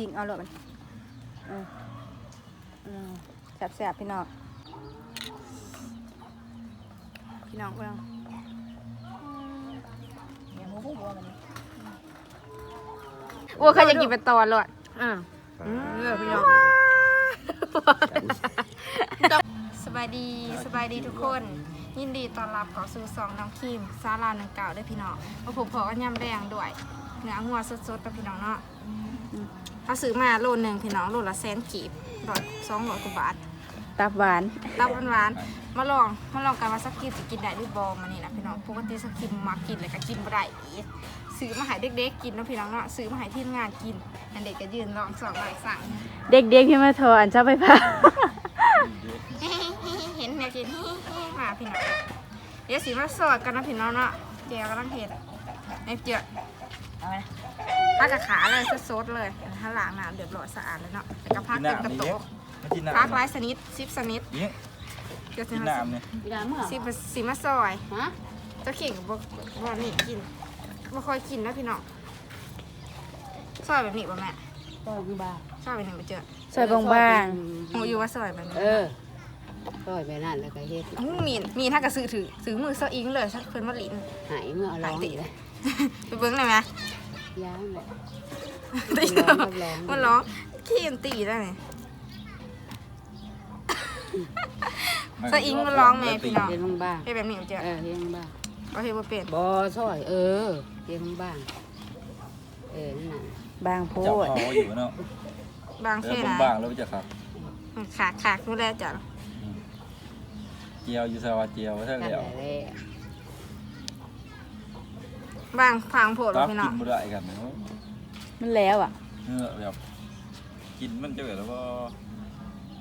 พิงเอาเลยมันอืมอืมแสบๆพี่น้อง พี่น้องพี่น้องเนี่ยหมูหัวมันนี่อ้วเขาจะกินเป็นตอนเลยอ่าอืมเออพี่น้องสบายดีสบายดีทุกคน ยินดีต้อนรับเข้าสู่ซองน้องคิมซาลาหนึ่งเก่าด้วยพี่น้องมาผมพอกันยำแดงด้วยเนื้องัวสดๆกับพี่น้องเนาะ เขาซื้อมาโลหนึ่งพี่น้องโลละแสนกีบร้อยสองร้อยกว่าบาทตับหวานตับหวานๆมาลองมาลองกันว่าสักกินจะกินได้หรือบอมานี่นะพี่น้องปกติสักกินมากินเลยก็กินบ่ได้อีกซื้อมาให้เด็กๆกินเนาะพี่น้องเนาะซื้อมาให้ทีมงานกินอันเด็กก็ยืนลองสองลายสั่งเด็กๆที่มาโทรอันเจ้าไปพาเห็นแนวกินมาพี่น้องเดี๋ยวสีมาสอดกันนะพี่น้องเนาะเจียวกำลังเห็ดไอ้เจียวเอาไห มพักกับขาเลยสดๆเลยถ้าล้างน้ำเดือดร้อนสะอาดเลยเนาะแล้วก็พักกินเต็มกระน้ำนี่โตะมากินน้ำพักหลายชนิดสิบชนิดนี่เดี๋ยวจะกินมาน้ำเนี่ยพี่ดาเมื่อสิบสีมาซอยฮะเจะเข่งกับบ่บ่นี่กินบ่ค่อยกินนะพี่น้องซอยแบบนี้ป่ะแม่ก็มีบาซอยแบบนี้ไปเจอซอยบางหมูอยู่ว่าซอยแบบนี้เออก็ไปนั่นแล้วก็เฮ็ดหูมีนมีถ้ากระซื้อถือถือมือซะอิงเลยสักเพิ่นมาลิ้นหายเมื่อร้องอีกเลยไปเบิ้งเลยไหม ย้างเลยตีร้องรับรองมันร้องขี้มันตีได้ไงซะอิงมันร้องแม่พี่น้องเฮ็ดบ้างให้แบบนี้ไปเจอๆเออเฮ็ดบ้างก็เฮ็ดบ่เป็นๆบ่ซอย เออเฮ็ดบ้างเออนั่นน่ะๆบางโพเจ้าดพออยู่เนาะบางเอแค่อนะบางๆแล้วจะครับขาดขาดดูแลจ้ะเจียวอยู่สวัสดิ์เจียวใช่กันแล้วแหละ บางพังโผล่ตับพี่กิน้องนบ่ได้กันเนาะมันแล้วอะเออแบบกินมันจะแบบแล้วก็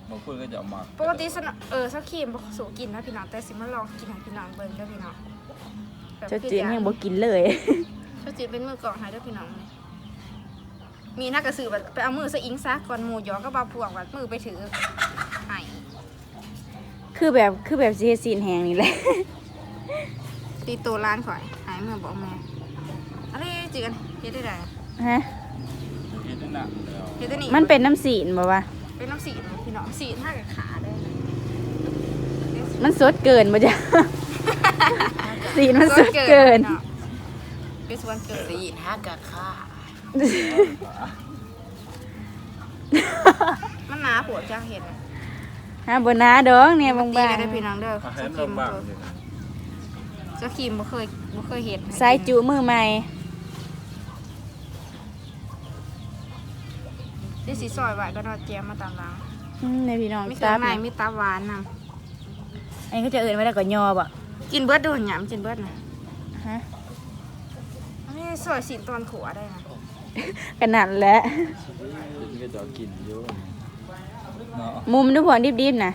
บางคนก็จะเอาหมักปกติสนเออสักครีมบ่สูกินนะพี่น้องแต่สิมาลองกินให้พี่น้องเบิ่งเด้อพี่น้องแบบเจ้าจีนยังบ่กินเลย เจ้าจีนเป็นมือกล่องให้เด้อพี่น้องนี่มีนักกระสือแบบไปเอามือซะอิงซะก่อนหมูยอก็บาพวงว่ามือไปถือให้คือแบบคือแบบสิเฮ็ดซีนแหงนี่แหละ ตีตัวร้านข่อยหายมือบอกแม่อะไร จืกันเฮ็ดได้ไดฮะเห็นนั่นน่ะแล้วเฮ็ดได้นี่มันเป็นน้ำสีนบ่วะเป็นน้ำสีนะพี่น้องสีถ้ากับขาได้มันสดเกินบ่จ้ะสีนมันสดเกินเป็นส่วนเกินสีฮักกะค่ามันหนาปวดจ้าเห็นฮะบ่นาดอกเนี่ยบางตีได้พี่น้องเด้อเอาให้เจ้ามันครีมบางๆเลยเจ้าครีมบ่เคยบ่เคยเห็นๆใส่จุมือใหม่ ที่สีซอยไว้ก็นอเจียมมาตามหลังอืมในพี่น้องมีเครื่ตัองบในเนี่ยมีตาหวานนอันนี้เขาจะเอิ้นว่าได้ก็ยอบ่ำกินเบิดดูหยำกินเบิดนะฮะอันนี้ซอยสีตอนขัวได้นะขนาดแหละกินก็จะกินอยู่เนาะมุมทุกคนดิบๆนะ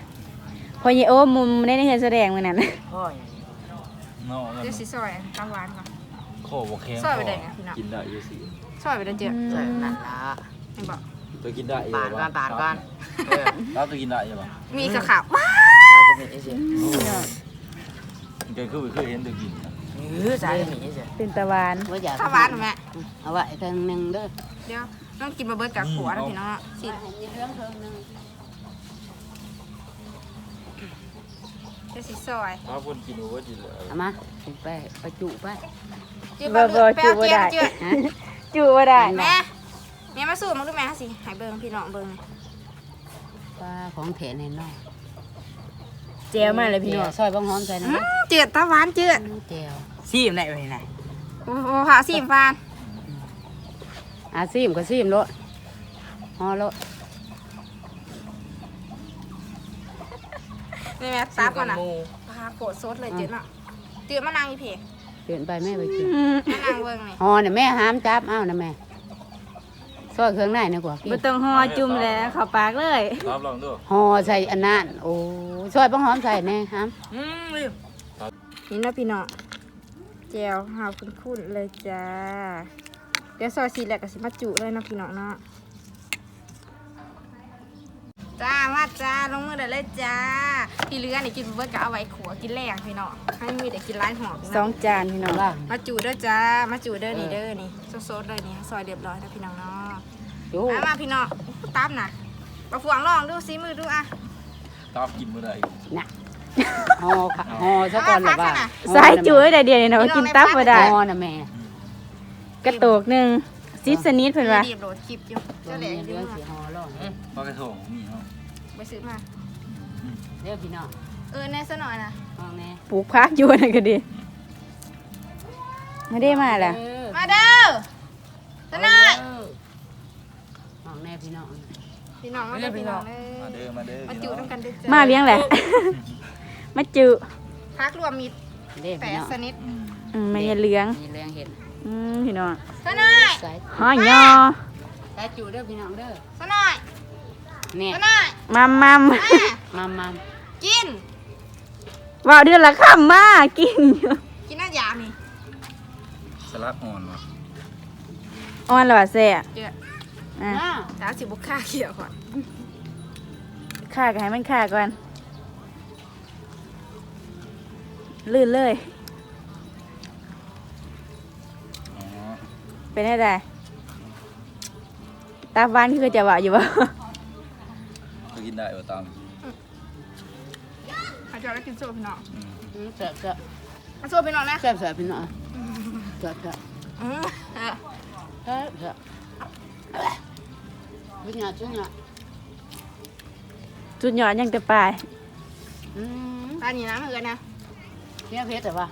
พอเยโอมุมได้ในเฮือนแสดงมื้อนั้นพ่อยเนาะมันเดี๋ยวสีซอยตาหวานก่อน โคบ่แข็งซอยไปได้ไงพี่น้อง กินได้อยู่สิซอยไปเด้อเจ้าอืม นั่นละไม่บอก ตัวกินได้อยู่ปาดก่อนปาดก่อนเออแล้วตัวกินได้อยู่ป่ะมีกระขาวว้าตาจะมีเฉยมันก็คือเคยเห็นตัวกินนะๆหรือสายจะมีเฉยเป็นตะวานๆว่าอยากถ้าหวานหรือแม่เอาไว้ทางหนึงเด้อเดี๋ยวต้องกินมาเบิดกับขัวนะพี่น้องสิมีเรื่องเทิงหนึงเดี๋ยวสีซอยถ้าคนกินโอเวอร์จิเลยเอามาไปไปจุไปจืดบ่บ่บ่เลือดไปจืเอาดบ่เจียได้มจืดฮะจูบ่ได้ แม่ แม่มาสู้มึงดูแม่สิใหายเบิ่งพี่น้องเบิ่งปลาของแถนในนอกแจวมาเลยพี่น้องซอยบางหอมใส่อื้นะอจืดตาหวานจืดแจ่วซีมได้บ่นี่นะโอ้โหหาสีฟานอาซีมก็ซีมโลดฮอโลดนี่แม่ซับก่อนนะปลาโขดซดเลยจืดเนาะจืดมะนางอีเพเปลี่ยนไปแม่ไปกินมะนางเบิ่งนี่ฮอเนี่ยแม่ห้ามจับเอ้านะแม่ ซอยเครื่องในนะกว่ากินบ่ต้องห่อจุ่มแล้วเข้าปากเลยรับลองดูฮอใส่อันนั้นโอ้ซอยบางหอมใส่แน่ห้ามอืมนี่นะพี่น้องแจวหาคุ้นๆเลยจ้าเดี๋ยวซอยสีแหลกกับสิมาจุเลยเนาะพี่น้องเนาะ จ้ามาจ้าลงมือได้เลยจ้าที่เหลือนี่กินเบิดก็เอาไว้ขัวกินแรงพี่น้องให้มีแต่กินร้ายหอมสองจานพี่น้องล่างมาจูเด้อจ้ามาจูเด้อนี่เด้อนี่โซดๆเลยนี่ซอยเรียบร้อยแล้วพี่น้องเนาะจูมามาพี่น้องตับน่ะมาฝวงลองดูซิมือดูอะตอบกินมื้อใดน่ะห่อค่ะห่อซะก่อนหรือว่าสายจุ้ยได้เดียวนี่นะว่ากินตับบ่ได้ห่อนะแม่กระโตกหนึง ซิปสนิทเพิ่นว่าดีบโหลดคลิปอยู่เจ้าแหลกอเรื่ยู่องสีห่อล่อปลากระทงมีเนาะไปซื้อมาเรียกพี่น้องเออแน่ซะหน่อยนะห้องแน่ปลูกพักอยู่นั่นก็ดีไม่ได้มาล่ะเออมาเด้อซะหน่อยเออห้องแน่พี่น้องพี่น้องมาเด้อพี่น้องเด้มาเด้อมาเด้อมาพี่จูน้องต้องกันเด้อจ้ะมาเลี้ยงแหละ มาจุพักรวมมิตรเรียกแปพี่ดน้องสนิทอืมอืมมันจะเลี้ยงมีเรื่องเห็น อืมพี่น้องซะหน่อยสายห้อยยอสายจูเด้อพี่น้องเด้อซะหน่อยเนี่ยซะหน่อยมัมมัมอะมามากิน ว่าเดือนละค่ำมากินอยู่กินน้ำยานี่สลัดอ่อนว่ะอ่อนและว่าแซ่เจ้าอะอ่าจ้าสิบุกค่าเขียวก่อนฆ่าก็ให้มันฆ่าก่อนลื่นเลย เป็นได้ไดตาบ้านคือจะว่าอยู่บ่ก็กินได้ว่าตามอาจารย์แล้วกินโซ่พี่น้องอืมอืมแซ่บแซ่บมาโซ่พี่น้องนะแซ่บแซ่บพี่น้องแซ่บแซ่บอืมเออแซ่บแซ่บพี่น้องจุ๊เนี่ยจุดยอดยังแต่ปลายอืมตานี่นะเออนะเนี่ยเพชรแต่ว่า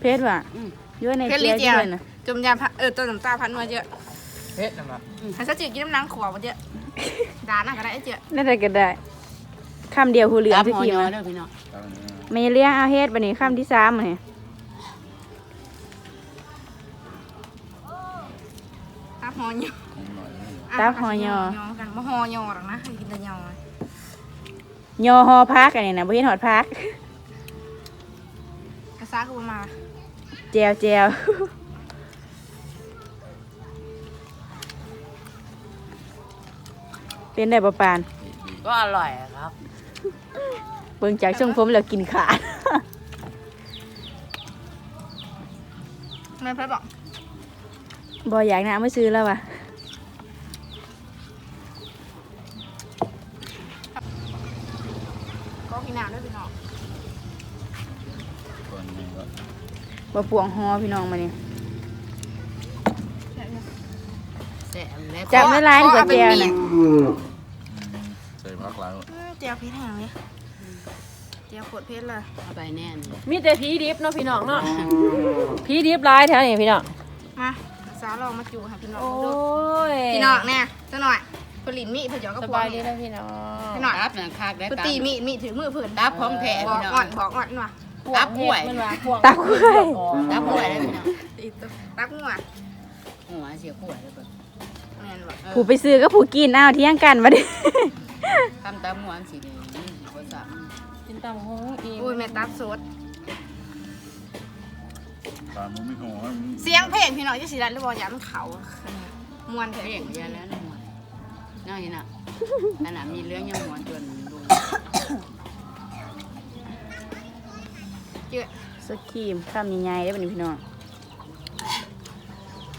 เพชรว่ะอืมเยอะในเพชรเจีลิยวเจียวด้วยนะ จมยาพันเออตัวน้ำตาพันมาเยอะเพชรนั่นล่ะให้ซะจืดกินน้ำนางขวบมาเยอะด่าน่ะก็ได้ไอ้เจ้าน่าจะก็ได้คำเดียวหูเหลืองตับสักหอทียอมาเด้อพี่น้องตามนี้ไม่เลี้ยงเอาเฮ็ดบัดนี้คำที่สามนี่ตาหอยอของหน่อยเลยะตาหอยอยอกันบ่หอยอหรอกนะให้กินแต่ยอยอฮอพักอันนี้นะบ่เห็นหอดพักกระซ่าคือบ่มาแจวแจว เป็นได้บ่ปานก็อร่อยอะครับ เบิ่งจากช่วงผมแล้วกินขาดไม่เพื่อบอกบ่อยากนะไม่ซื้อแล้วว่ะก็พี่น้ำด้วยพี่น้องก่อนนี้ก็บ่ปวงฮอพี่น้องมานี่แซ่บแล้วจับไม่ร้ายดีกว่าแจวนะอืมใส่ผักหลายหมดอืมเจียวเพชรแห้งเลยเจียวขวดเพชรเลยเอาไปแน่นมีแต่ผีดิบเนาะพี่น้องเนาะผีดิบหลายแถวนี้พี่น้องมากระซ่าลองมาจูให้พี่น้องโอ้ดูยพี่น้องแน่ซะหน่อยผลิตมีดเพื่อหยอกกับสพวกบายดีนี่นะพี่น้องพี่น้องตับน่ะคักได้ปตับตีมีดมีดถือมือเผื่นตับของแท้บอกพี่น้อง อ่อนบอกอ่อนว่ะตับห่วยตาคุ้ยตับห่วยได้พี่น้องตีตัวตักงัวหัวเสียห่วยเลยเบิดแม่ นบอกผู้ไปซื้อก็ผู้กินอ้าวเที่ยงกันมาดิ ทำตับหัวสีแดงนี่สีโคตรสับกินตามห้องอีอุ้ยแม่ตับสด ตามมันไม่หัวมันเสียงเพลงพี่น้องจะสิรันหรือบ่ยามเขามวนแท้เรียกเยอะแล้วนะหัวน่าเห็นอะขนาดมีเรื่องยังหัวจนดูเจือสกครีมข้ามใหญ่ๆได้บ่นี่พี่น้อง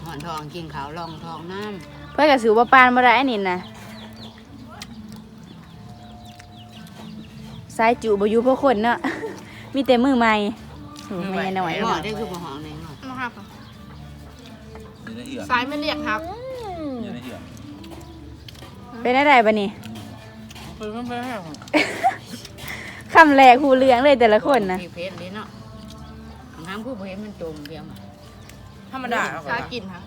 หอนทองกินขาวลองทองน้เพื่อกับสิวบ่ปานบ่ได้อันนี้นะสายจุบ่อยู่เพราะคนเนาะ มีแต่มือใหม่โอ้ำไม่หน่อยหอได้คือบ่หองในหอมาครับอยู่ในเหือนสายไม่เรียกครับอยู่ในเหือนเป็นอะไรบ่นี่เป็นมันเป็นคำแรกหูเรืองเลยแต่ละคนนะมีเพชรเลยเนาะน้ำผู้เพชรมันจมเพียง ธรรมดาสายกินค่ะ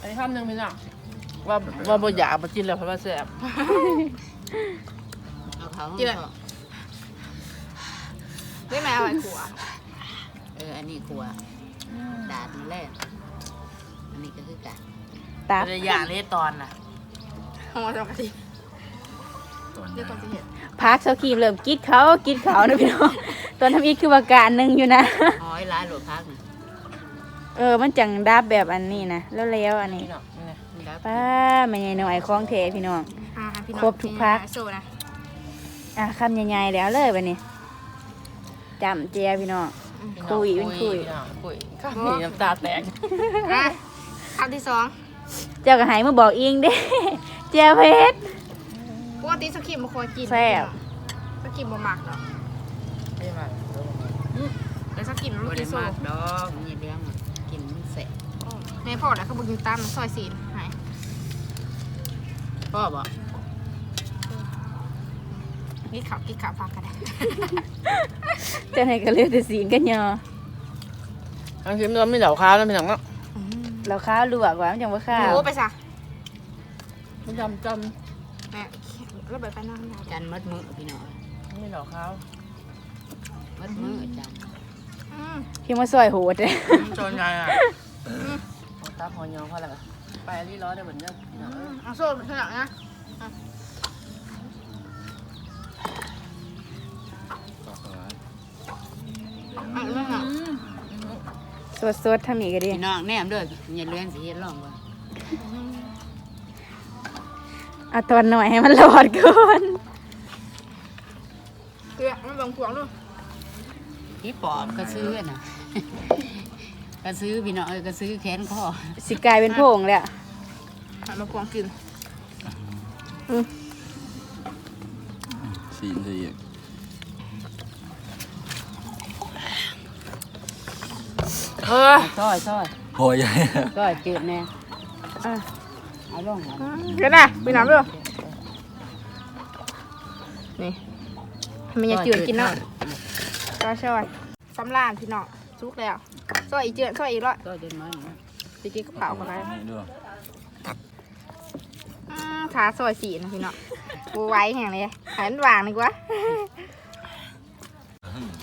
อันนี้คำหนึ่งพี่น้องว่าว่าบ่อยากมากินแล้วเพราะว่าแซ่บเอาเขาไม่แม่เอาไอ้ขัวเออ อันนี้ขัวดาดมันแรกอันนี้ก็คือกันตับแต่อย่างนี้ตอนน่ะหัวจังกะทิตอนเดี๋ยวก่อนสิเห็นพักเซาครีมเริ่มกิดเขากิดเขานะพี่น้องตอนทำอีกคือว่าการหนึงอยู่นะ หอยร้ายโหลดพักน่ะ เออมันจังดับแบบอันนี้นะแล้วแล้วอันนี้พี่น้องนี่มันดับป้าไม่ใหญ่หน่อยคล้องเทพี่น้อง อ่าพี่น้องครบทุกภาคโซ่นะอะคำใหญ่ๆแล้วเลยวันนี้จำเจียพี่น้อง พี่น้องคุยเป็นคุย พี่น้องคุยข้าวนี่น้ำตาแตกอะคำที่สองเจ้าก็ใหายมาบอกเองเด้จเจียวเพชร ปกติสกิมบ่ค่อยกินแซ่บ สกิมบ่มักดอกไม่มาแต่สกิมมันบ่บ่ได้กินโซ่มากดอกนี่เรื่องอะกินมันแสบ แม่พ่อแล้วก็บ่กินตามซอยศีลให้พ่อบอกนี่ข้าวกินข้าวฟักก็ได้เจะให้ก็เลือกแต่สีนกันยออันนี้มันไม่เหล่าข้าวแล้วเป็นอย่างนั้นเราข้าวลวกว่ามันจังว่าข้าวโอ้ไปซะมันจำจแม่แล้วไปไปนั่งได้จันมัดมือพี่น้องำไม่เหล่าข้าวมัดมือจันอืมพี่มาซอยโหดเลยจนไงอะ เอาตาพอยองเขาแหละไปรีร้อได้เหมือนเดิมพี่น้องเอ้ยเอาโซ่ข้างหลังนะก็สลายอะเรื่องอะสดๆทำอีกก็ดีพี่น้องแนมเด้ออย่าเลื่อนสิเฮ็ดร้องว่าเอาตอนหน่อยให้มันรอดก่อนเกลือมันบางพวงด้วยพี่ปอบก็ซื้อน่ะ ก็ซื้อพี่น้องเอ้ยก็ซื้อแขนคอสิกลายเป็นโพงแล้ว หันมาพวงกินสีนสีเออซอยซอยโหยใหญ่ซอยจืดแน่อะ เอาลงมาเกินนะไปน้ำด้วยนี่มันยังจืดกินเนาะก็ช่วยสำลานพี่น้อง ซุกแล้วซอยอีกเจืดซอยอีกร้อยซอยจนน้อยนะไปกินกระเป๋ากันไปนี่ด้วยอืมขาซอยสีนะพี่เน้องบูไว้แห่งเลยหันวางดีกว่า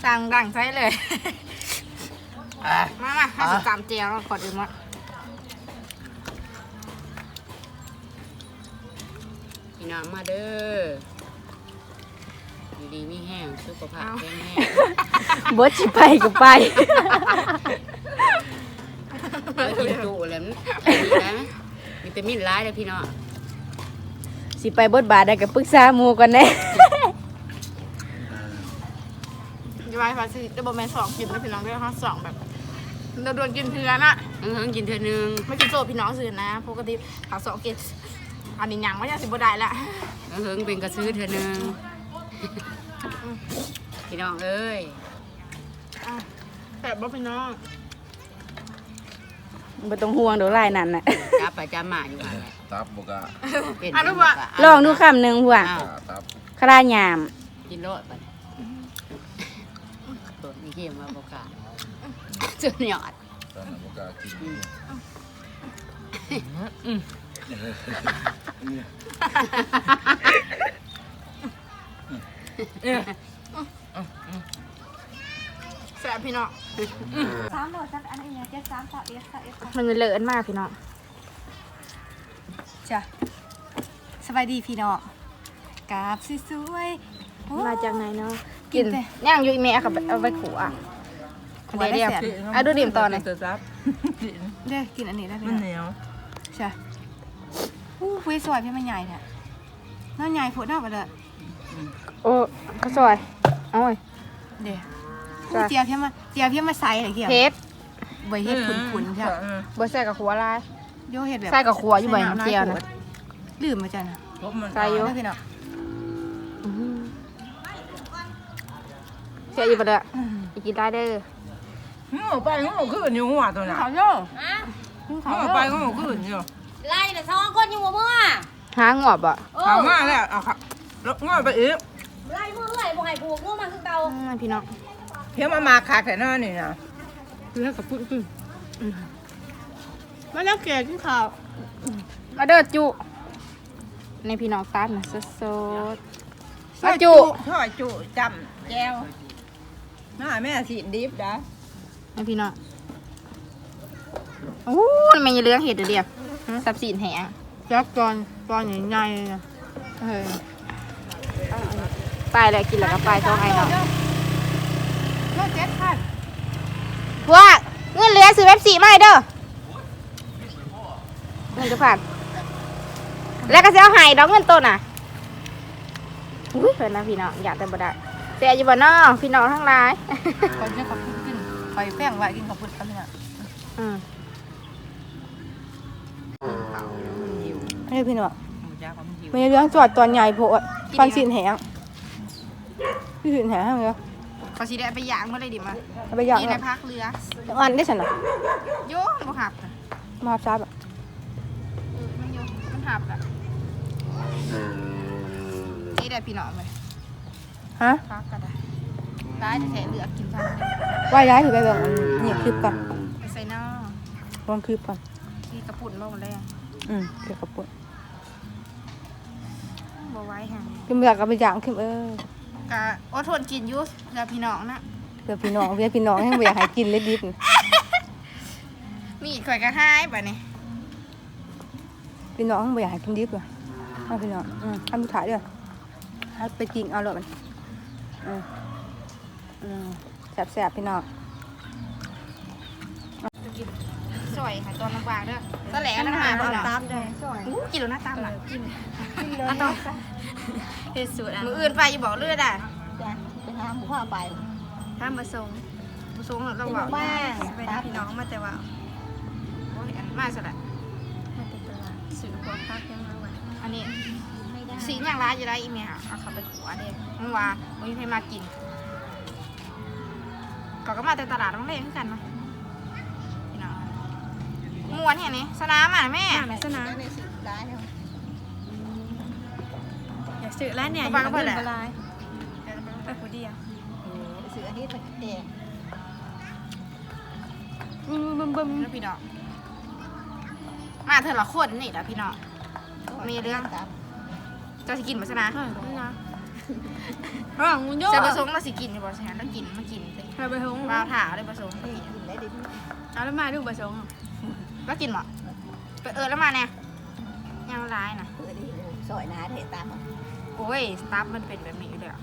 สั่งดังใช้เลย มามาห้าสิบสามเจียวกดอื่นมาพี่น้องมาเด้อ อยู่ดีมีแห้งสุขภาพแข็งแรงบดสิไปก็ไป แล้วกินจุแล้วมันดีนะวิตามินร้ายเลยพี่น้องสิไปบดบาทได้กับปรึกษาหมู่ก่อนแน่ จะไปฟาซิจะบอกแม่สองกินแล้วพี่น้องด้วยค่ะสองแบบเราโดนกินเทือนะเพิ่งกินเธอนึงไม่กินโซ่พี่น้องสื่อนะปกติขาสองกินอันนี้ยังไม่ใช่สิบได้ละเพิ่งเป็นกระซื้อเธอนึง พี่น้องเอ้ยอะแต่บ่พี่น้องบ่ต้องห่วงดอกลายนั่นน่ะจับไปจับมาอยู่หั่นแหละตับบุกะเป็นอะลูกว่ะลองดูคำหนึ่งพวกอ้าวตับคลายามกินโลดไปตัวนี้เข้มมาบอกกล้าจนหยอดตอนนั้นบุกะกิน แซ่บพี่น้องสามโลจักอันนี้จะสามสามเอสเอสมันเลอะมากพี่น้องจ้ะสบายดีพี่น้องกราบสวยๆมาจากไหนเนาะกิกินนแต่ย่างอยู่อีเมะกับเอาไปขู่อะขัวได้เดี๋ยวแซ่บอะดูดิ่มตอนไหนเจอซับเด้อกินอันนี้ได้พี่มันน้องเหนียวใช่อู้คุยสวยพี่มันใหญ่เนี่ยน่าใหญ่โผล่หน้าไปเลย โอ้ข้าวซอยโอ้ยเดี๋ยวจ้ะเจียวเพี้ยมาเจียวเพี้ยมาใส่อะไรเกี่ยวเพชรใบเฮ็ดขุนๆใช่บ่ใส่กับขัวลายโยเฮ็ดแบบใส่กับขัวอยู่ใบน้ำเจียวนะลืมมาจ้ะนะใส่อยู่เด้อพี่น้องเสียอยู่บ่เด้ออีกกินได้เด้องูไปงูขึ้นอยู่หัวตัวน่ะขาวโยงูไปงูขึ้นอยู่ไล่แต่สองคนอยู่หัวมือหางอบอะเอถาอมมาแล้วเอาค่ะ แล้วงูไปอีกไล่มือเอื่อยบ่ให้ผูกงูมันคือเก่าอืมพี่น้องเพี้ยมามาขาแค่นั้นนี่นะคือให้กับพูดอืมอืมมาแล้วเกลียกินข้าวมาเด้อจุ ในพี่น้องตัดนะสดๆมาจุช่อยจุจำแก้วน่าแม่สีดิบนะให้พี่น้องโอ้ยมันยังเรื่องเห็ดเดี๋ยวเดียวสับสีนแหงจับตอนตอนใหญ่ๆนะเออ ไปเลยกินแล้วก็ไปท้องไอ้เนาะโยเจ็ดพันพวกเงินเหลือซื้อเว็บสี่มาให้เด้อเงินจะผ่านแล้วก็จะเอาใหายดอกเงินต้นน่ะอุ้ยเพื่อนนะพี่น้องอยากแต่บ่ได้แต่อยู่บ่เนอพี่น้องทั้งหลายคอยจะขอบคุณกินคอยแป้งไว้กินขอบคุณครับพี่น้องอืมเฮ้ยพี่น้องจยากกว่ามันหิวไม่เรื่องจอดตอนใหญ่โพดฟังสินแหง พี่สินแหงเหรอเขาสิได้เอาไปย่างเมื่อไรดิมาเอาไปย่างที่เหรในอพักเรืออันได้ฉันเหรอโยนบ่หับน่ะมาซับอะเออมันโยนมันหับอะนี่ได้พี่น้องเลยฮะพักก็ได้ได้จะแท้เหลือกินทั้งเดียวว่าย้ายถือไปเบิ่งอันนี่คลิปก่อนไปใส่นอลองคลิปก่อนที่กระปุ่นลงเลยอืมเกี่ยวกับปุ่นบ่ไหว้แห่งขึ้นมากับไปย่างขึ้นเออ กะอดทนกินอยุสเพื่อพี่น้องนะเพื่อพี่น้องเพื่อพี่น้องให้บ่อยากให้กินเลยดิบนี่มีดข่อยก็หายไปนี่พี่น้องบ่อยากให้กินดิบว่ะเอาพี่น้องอืมทำผู้ถ่ายด้วยให้ไปกินเอาเลยมันอืมอืมแซ่บๆพี่น้อง สวยค่ะตัวลำบากเด้อตะ แหลกนะหาบ่เนาะอู้กินแล้วนะตามหลังกินเอาต่อเฮ็ดสูตรอะมืออื่นไปอยู่บอกเลือดอะไปหาหมูข้าวไปถ้ามาส่งมาส่งเราบอกบ้างไปนะพี่น้องมาแต่ว่าโอ้ยอันมาสุดละมาแต่ตลาดซื้อพวกพักยังมาไว้อันนี้ไม่ได้สีอย่างร้ายอยู่ได้อีเมลเอาเขาไปขัวเด้เมื่อวานวันนี้ให้มากินก็ก็มาแต่ตลาดต้องเล่นกันมาพี่น้อง ม้วนเนี่ยนี่สนามอะแม่แม่สนะอยากซื้อร้านเนี่ยไปกับเพื่อนแหละลายไปผู้เดียวซื้ออันนี้ตะเกียงบึ้มบึ้มบึ้มแล้วพี่น้องมาเธอละคนนี่แหละพี่น้องมีเรื่องเจ้าสิกินมาสนะนะระหว่างมุนโยจะผสมเราสิกินอยู่บ่ใช่ไหมแล้วกินมากินสิเราไปหงมาถาเลยผสมเอาแล้วมาดูผสม แล้วกินหมดไปเออแล้วมาเนี่ยยังร้ายนะซอยนาเทตามโอ้ยสตาฟมันเป็นแบบนี้อยู่เลยอะ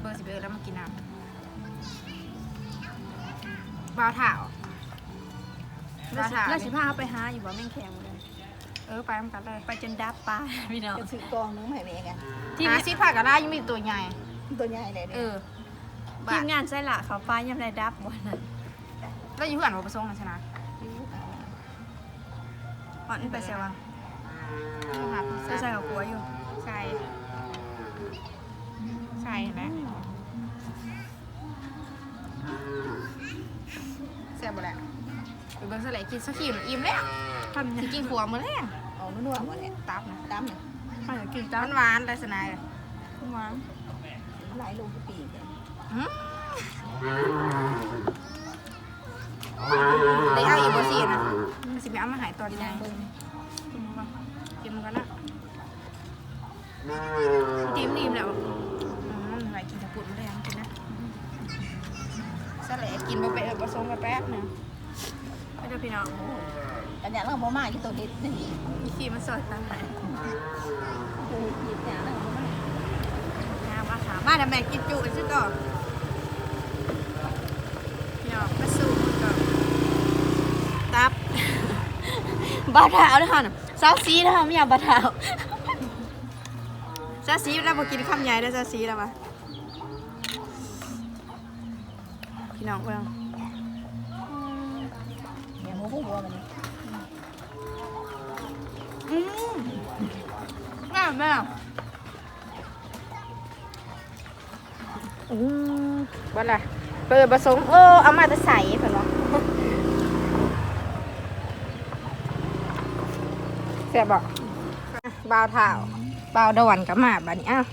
เบอร์สิบเออแล้วมากินน้ำบาวถาวบาวถาวแล้วสิพาไปหาอยู่บ่แม่งแข็งเลยเออไปทำกันเลยไปจนดับปลาพี่น้องจะซื้อกองนึงให้แม่กันที่หาซิผักกะล่ายังมีตัวใหญ่ตัวใหญ่เลยเอเนี่ยอทีบ้ามงานใส่ละเขาปลายังได้ดับบ่นั่นแล้วอยู่เพื่อนเราผสมกันชนะ อ่อนไปใส่ว่าหาใส่ใส่กับกัวอยู่ ใช่ใช่เห็นไหมแซ่บบ่แหละไปเบิ่งสไลด์กินสักขีมอิ่มแล้วทำสิเนี่ยกินขัวมื้อแรงเอาหนัวมาเนี่ยตับนะตามเนี่ยข้าวอยากกินหจ้าวานหวานๆเลยสนายหวานหลายลูกปีกหืมเลยเอาอีกบ่สินะมัน สิไปเอามาใหายตอนใหญ่กินมันก่อนกินมันก่อนนะจิ้มนิ่มแล้วอืมไหลกินตะปุดมาได้ยังกินนะสไลด์กินบ่ไปเออผสมกันแป๊บหนึงไม่ได้พี่น้องกันอย่างเราบ่มาที่ตัวเด็ดนี่มีขี้มันสดตามไหนคือกินอย่างเราบ่มาน้ำอาขามาทำแม่กินจุกันซิก่อนพี่น้องมาสู้มันก่อนตับ บาดเท้าด้วยค่ะซาซีนะคะไม่อยากบาดเท้าซาซีแล้วมากินข้ามใหญ่ได้ซาซีแล้วปะพี่น้องเพื่อนอย่างหมูหัวมันอืมแม่แม่อืมบ่ล่ะเปิดผสมเออเอามาจะใส่เพิ่นว่า แซ่บบ่บาวเท้าบาวดอนก็มาบัดนี้อ้าว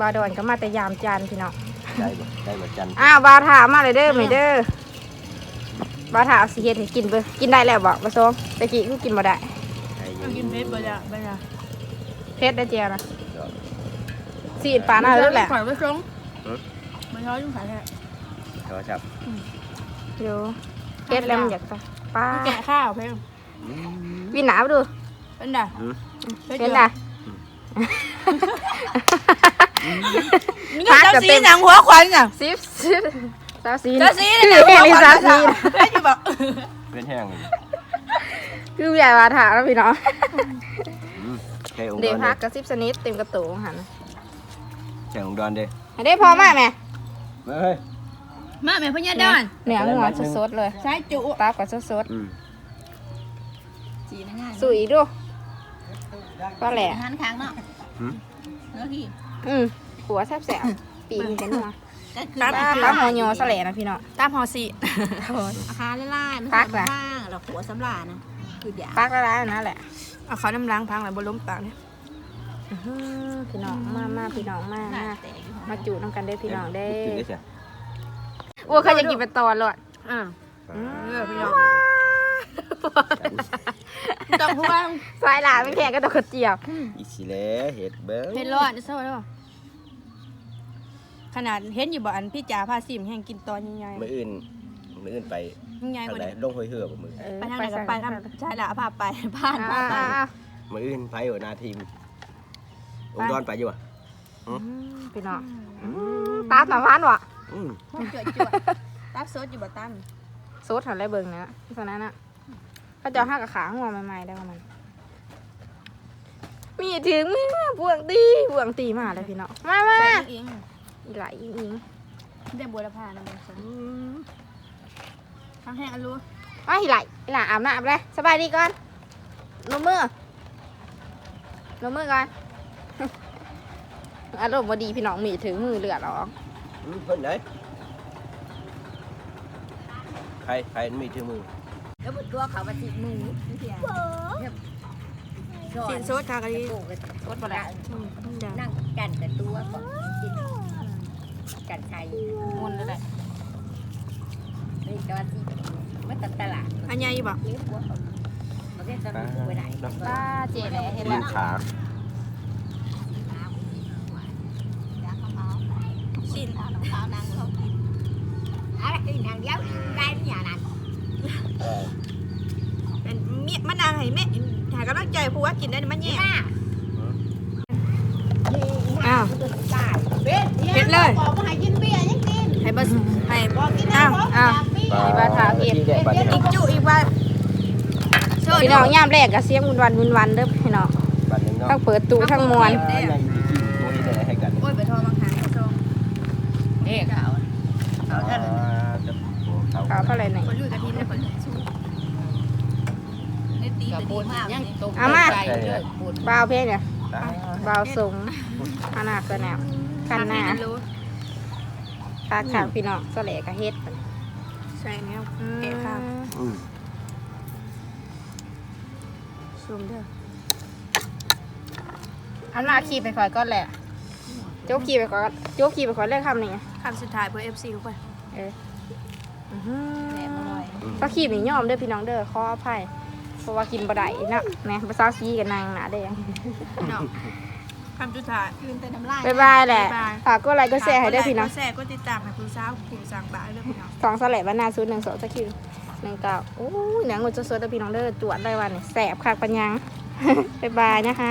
บาวดอนก็มาแต่ยามจันทร์พี่น้องได้บ่ได้บ่จันอ้าวบาวเท้ามาเลยเด้อไม่เด้อบาวเท้าเอาสิเฮ็ดให้กินเบิ่งกินได้แล้วบ่ผสมตะกี้กูกินบ่ได้ได้อเอากินเพชรบ่จ้ะบ่จ้ะเผ็ดได้เจียวนะสีดปลาหน้าเลยแหละข่อยไปชงมันร้อยยุ่งขายแท้โทรศัพท์เดี๋ยวเผ็ดแล้วมันอยากตายป้าแกะข้าวเพิ่มอืมวินหนาวดู เป็นไงอืม เป็นไงนี่ก็เจ้าสีหนังหัวขวัญอะซิฟซิฟสาวซีเจ้าสีคืนี่อหนังหัวแค่ขนี้วัญสาวซีไม่ใช่บอกเป็นแห้งเลยคือใหญ่มาถามแล้วพี่น้องอืมใช่องค์เดี๋ดยวอนพัเด้กกระซิบสนิทเต็มกระตูหันใช่องค์ดอนเด้ให้ได้พอมากไหมเฮ้ยมาแม่พญาดอนเหนือหัวสดๆเลย ใช้จุตากับสดอืมจีนง่ายๆสู้อี กดูก็แหละอาหารค้างเนาะหืม เนื้อที่อืมหัวแซ่บๆปีนกันนัวก็คือตามบ้าตามหอยอสะแหลนะพี่น้องตามหอสีอาหารล่ายๆมันพักบ้าล่ะงเราหัวสำลานะคือเดี๋ยวปักละลายนั่นแหละเอาเขาน้ำล้างพังเลยบนล้มปากเนี่ยอื้อหือพี่น้องมามาพี่น้องมามามาจูน้ำกันได้อพี่น้องได้กินได้ใช่โอ้ใครจะกินเป็นตอนเลยอ่าอืมพี่น้อง ต้องพูดว่าสายหลานไม่แข็งก็ต้องกระเจียบอีสิแลเห็ดเบิ้งเห็นรอดเศร้าแล้วขนาดเห็นอยู่บ่อันพี่จ๋าพาซิมแห่งกินตอนใหญ่มืออื่นมืออื่นไปๆใหญ่ทางกว่าไหนนี้ลงห้วยเหือบ่มือเออไปทางไหนก็ไปทางใช่ละพาไปบ้านพาไปมืออื่นไปอยู่หนาทีมองค์ดอนไปอยู่อะอืมพี่น้องอืมตาหนาบ้านวะอืมจวดจวดตับโซดอยู่บ่ตั้มโซดหันไรเบิ่งเนี่ยตอนนั้นอะ เขาจะห้ากับขาหัวใหม่ๆได้ประมาณมีถึงมือบวงตีบวงตีมาเลยพี่น้องมามาอีไหลอิงอิงได้บัวละพานะบัวสนทั้งแห้งอันรู้มาอีไหลอีหล่าอาบน้ำเลยสบายดีก่อนลงมือลงมือก่อนอารมณ์บ่ดีพี่น้องมีถึงมือเลือดออกอืมเพิ่นไหนใครใครมีถือมือ แล้วบุตัวเขามาติดมือนี่เพียงสินโซดคากะดีโอ้ยโซดบ่ได้นั่งกันแต่ตัวก่อนกินกันไทยมนเลยแหละนี่ก็ว่าที่มาตัดตลาดอันใหญ่บ่เลี้ยงหัวเขามาเรียกกันไปไหนป้าเจ๋แหละเห็นมืแล้อวขาสินอะไรกินทางเดียวได้เนี่ยนั่น เป็นเมียมันนางให้แม่หากำลังใจผู้ว่ากินได้มันแย่อ้าวเฮ็ดเลยบอกว่าให้กินเบียร์ยังกินให้บ่ให้บอกกินอ้าวอ้าวอีบาทาเห็ดแดงบาดนี้อีกจุอีกว่าพี่น้องยามแรกก็เสียงวุ่นวันวุ่นวันเด้อพี่น้องบาทหนึงเนาะทั้งเปิดตู้ทั้งมวนอ่ายังอยู่ที่โมเฮ็ดอะไรให้กันโอ้ยไปโทรบางหางโทรเด็กเขาเขาท่านอ่าจะเขาขาวเท่าไหร่ไหนคนอยู่กะทิเนี่ยคนสู้ ในตีกับจะปูดีนมากยังตกเอามาใจเลยปูนบาวเพศเนี่ยตายบาวสูงขนาดตัวแนวกันหน้ารู้ปากขางพี่น้องสะแหลกกะเฮ็ดใช่เนี่ยแกะข้าวอืมซูมเด้ออันหน้าขี่ไปคอยก้อนแหละโจ๊กขี่ไปคอยโจ๊กขี่ไปคอยเรียกคำนี้ไงคำสุดท้ายเพื่อเอฟซีทุกคนเออแหลมอร่อยก็ขี่หนียอมเด้อพี่น้องเด้อขออภัยเพ ราะว่ากินบ่ได้นะแม่ภาษาวซีกับนางหนาแดง เนาะคำสุดท้ายคืนแต่น้ำลายบ๊ายบายแหละบ๊ายบายฝากกดไลค์ก็แชร์ให้ด้วยพี่น้องก็แชร์ก็ติดตามให้คุณสาวคุณสั่งบาเรื่องพี่น้องสองสแลบบ้านนาซูหนึ่งสองสกิลหนึ่งเก้าโอ้ยหนังงดสดๆเด้อพี่น้องเด้อจวดได้วันนี่แสบคักปัญญัง บ๊ายบายนะคะ